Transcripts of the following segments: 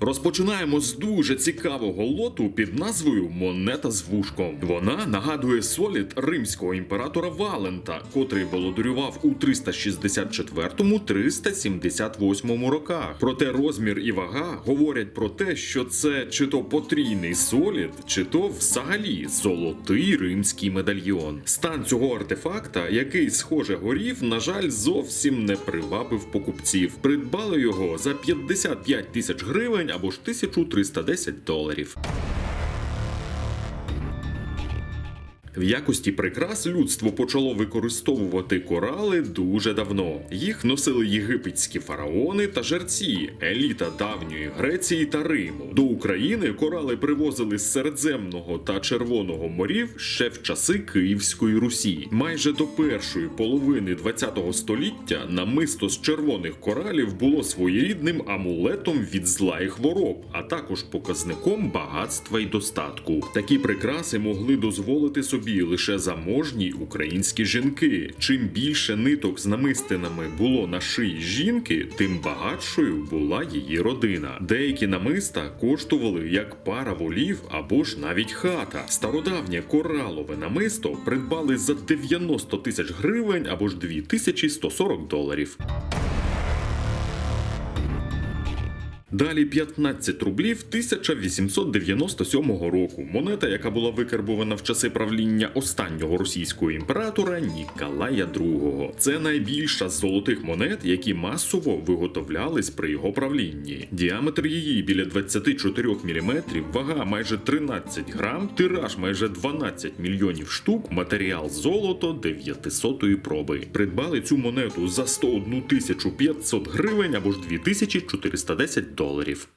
Розпочинаємо з дуже цікавого лоту під назвою Монета з вушком. Вона нагадує солід римського імператора Валента, котрий володарював у 364-378 роках. Проте розмір і вага говорять про те, що це чи то потрійний солід, чи то взагалі золотий римський медальйон. Стан цього артефакта, який схоже горів, на жаль, зовсім не привабив покупців. Придбали його за 55 тисяч гривень або ж 1310 доларів. В якості прикрас людство почало використовувати корали дуже давно. Їх носили єгипетські фараони та жерці, еліта давньої Греції та Риму. До України корали привозили з Середземного та Червоного морів ще в часи Київської Русі. Майже до першої половини ХХ століття намисто з червоних коралів було своєрідним амулетом від зла і хвороб, а також показником багатства й достатку. Такі прикраси могли дозволити собі лише заможні українські жінки. Чим більше ниток з намистинами було на шиї жінки, тим багатшою була її родина. Деякі намиста коштували як пара волів або ж навіть хата. Стародавнє коралове намисто придбали за 90 тисяч гривень або ж 2140 доларів. Далі 15 рублів 1897 року. Монета, яка була викарбована в часи правління останнього російського імператора Ніколая II. Це найбільша з золотих монет, які масово виготовлялись при його правлінні. Діаметр її біля 24 мм, вага майже 13 грам, тираж майже 12 мільйонів штук, матеріал золото 900 проби. Придбали цю монету за 101 500 гривень або ж 2410 доларів доларів.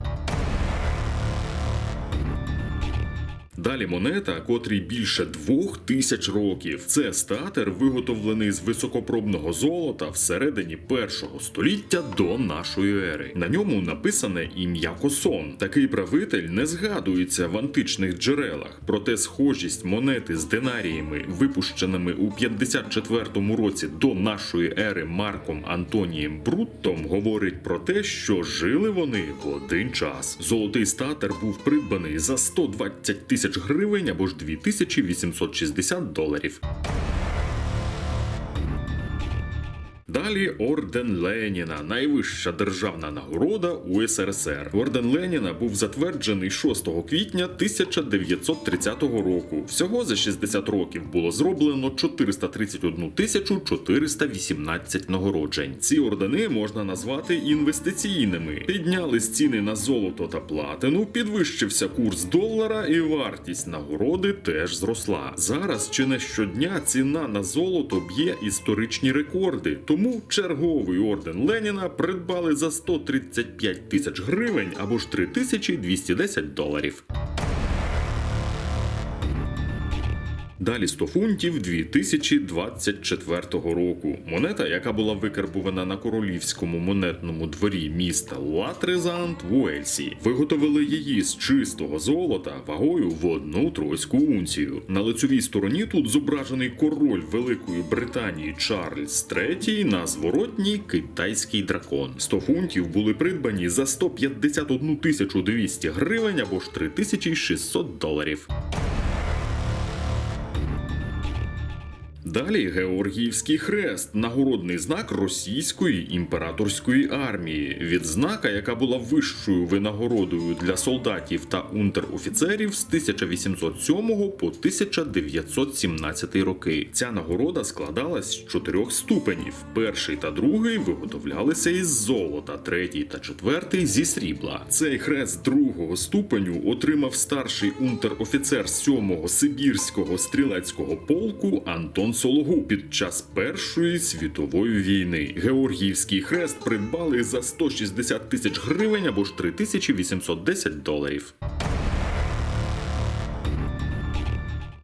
Далі монета, котрій більше двох тисяч років. Це статер, виготовлений з високопробного золота всередині першого століття до нашої ери. На ньому написане ім'я Косон. Такий правитель не згадується в античних джерелах, проте схожість монети з динаріями, випущеними у 54-му році до нашої ери Марком Антонієм Бруттом, говорить про те, що жили вони в один час. Золотий статер був придбаний за 120 тисяч гривень або ж 2860 доларів. Далі орден Леніна, найвища державна нагорода у-СРСР. Орден Леніна був затверджений 6 квітня 1930 року. Всього за 60 років було зроблено 431 тисячу 418 нагороджень. Ці ордени можна назвати інвестиційними. Піднялись ціни на золото та платину, підвищився курс долара, і вартість нагороди теж зросла. Зараз чи не щодня ціна на золото б'є історичні рекорди. Тому черговий орден Леніна придбали за 135 тисяч гривень або ж 3210 доларів. Далі 100 фунтів 2024 року. Монета, яка була викарбувана на королівському монетному дворі міста Латрезант в Уельсі. Виготовили її з чистого золота вагою в одну тройську унцію. На лицевій стороні тут зображений король Великої Британії Чарльз III на зворотній китайський дракон. 100 фунтів були придбані за 151 200 гривень або ж 3600 доларів. Далі Георгіївський хрест, нагородний знак російської імператорської армії, відзнака, яка була вищою винагородою для солдатів та унтер-офіцерів з 1807 по 1917 роки. Ця нагорода складалась з чотирьох ступенів. Перший та другий виготовлялися із золота, третій та четвертий зі срібла. Цей хрест другого ступеню отримав старший унтер-офіцер 7-го Сибірського стрілецького полку Антон Сологуб під час Першої світової війни. Георгіївський хрест придбали за 160 тисяч гривень або ж 3810 доларів.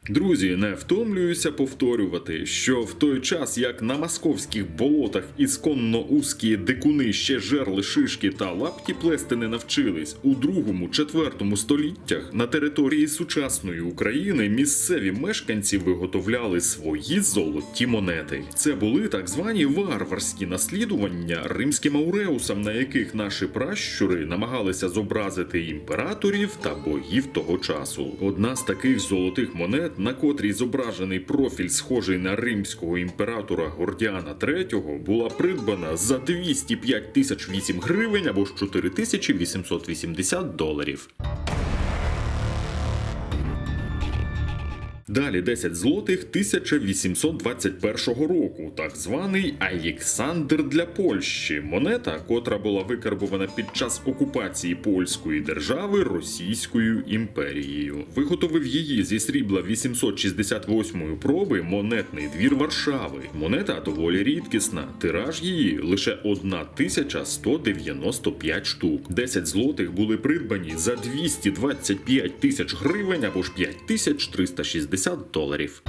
Друзі, не втомлююся повторювати, що в той час, як на московських болотах ісконно узкі дикуни ще жерли шишки та лапті плести не навчились, у другому, четвертому століттях на території сучасної України місцеві мешканці виготовляли свої золоті монети. Це були так звані варварські наслідування римським ауреусам, на яких наші пращури намагалися зобразити імператорів та богів того часу. Одна з таких золотих монет, на котрій зображений профіль, схожий на римського імператора Гордіана III, була придбана за 205 тисяч 8 гривень або ж 4880 доларів. Далі 10 злотих 1821 року, так званий Александр для Польщі. Монета, котра була викарбована під час окупації польської держави Російською імперією. Виготовив її зі срібла 868 проби монетний двір Варшави. Монета доволі рідкісна. Тираж її лише 1195 штук. 10 злотих були придбані за 225 тисяч гривень або ж 5360 доларів.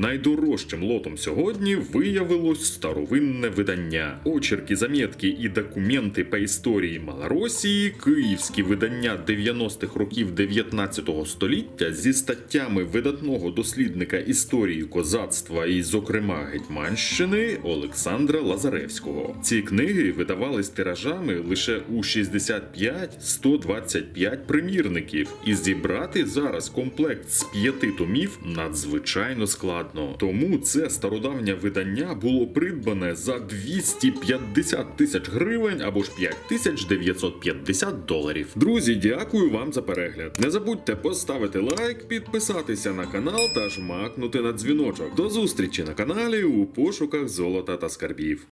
Найдорожчим лотом сьогодні виявилось старовинне видання. Очерки, замітки і документи по історії Малоросії, київські видання 90-х років 19 століття зі статтями видатного дослідника історії козацтва і, зокрема, Гетьманщини Олександра Лазаревського. Ці книги видавались тиражами лише у 65-125 примірників, і зібрати зараз комплект з п'яти томів надзвичайно складно. Тому це стародавнє видання було придбане за 250 тисяч гривень або ж 5950 доларів. Друзі, дякую вам за перегляд. Не забудьте поставити лайк, підписатися на канал та жмакнути на дзвіночок. До зустрічі на каналі у пошуках золота та скарбів.